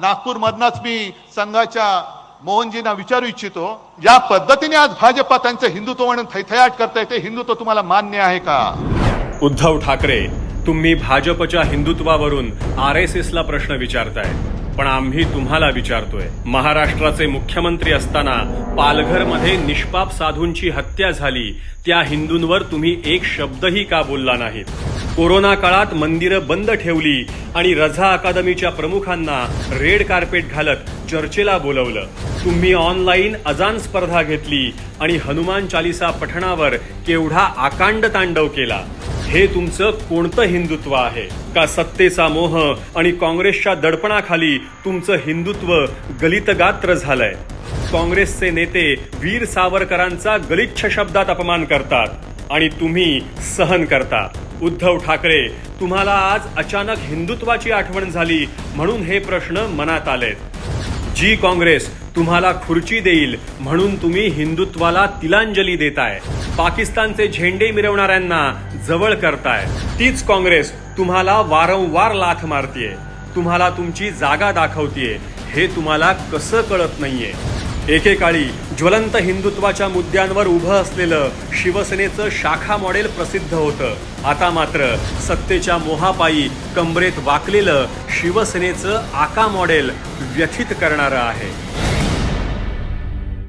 नागपूर मधनाच मी संघाच्या मोहनजींना विचारू इच्छितो या पद्धतीने आज भाजपा त्यांचं हिंदुत्व म्हणून थैथयाट करताय ते हिंदुत्व तुम्हाला मान्य आहे का? उद्धव ठाकरे तुम्ही भाजपच्या हिंदुत्वावरून आर एस एस ला प्रश्न विचारताय पण आम्ही तुम्हाला विचारतोय. महाराष्ट्राचे मुख्यमंत्री असताना पालघरमध्ये निष्पाप साधूंची हत्या झाली त्या हिंदूंवर तुम्ही एक शब्दही का बोलला नाहीत? कोरोना काळात मंदिरं बंद ठेवली आणि रझा अकादमीच्या प्रमुखांना रेड कार्पेट घालत चर्चेला बोलवलं. तुम्ही ऑनलाईन अजान स्पर्धा घेतली आणि हनुमान चालिसा पठणावर केवढा आकांड तांडव केला. हे तुमचं कोणतं हिंदुत्व आहे? का सत्तेचा मोह आणि काँग्रेसच्या दडपणाखाली तुमचं हिंदुत्व गलितगात्र झालंय? काँग्रेसचे नेते वीर सावरकरांचा गलिच्छ शब्दात अपमान करतात आणि तुम्ही सहन करता. उद्धव ठाकरे तुम्हाला आज अचानक हिंदुत्वाची आठवण झाली म्हणून हे प्रश्न मनात आलेत. जी काँग्रेस तुम्हाला खुर्ची देईल म्हणून तुम्ही हिंदुत्वाला तिलांजली देताय. पाकिस्तानचे झेंडे मिरवणाऱ्यांना जवळ करताय. तीच काँग्रेस तुम्हाला वारंवार लाथ मारतीये. तुम्हाला तुमची जागा दाखवतीये. हे तुम्हाला कसं कळत नाहीये. एकेकाळी ज्वलंत हिंदुत्वाच्या मुद्द्यांवर उभं असलेलं शिवसेनेचं शाखा मॉडेल प्रसिद्ध होतं. आता मात्र सत्तेच्या मोहापायी कंबरेत वाकलेलं शिवसेनेचं आका मॉडेल व्यथित करणारं आहे.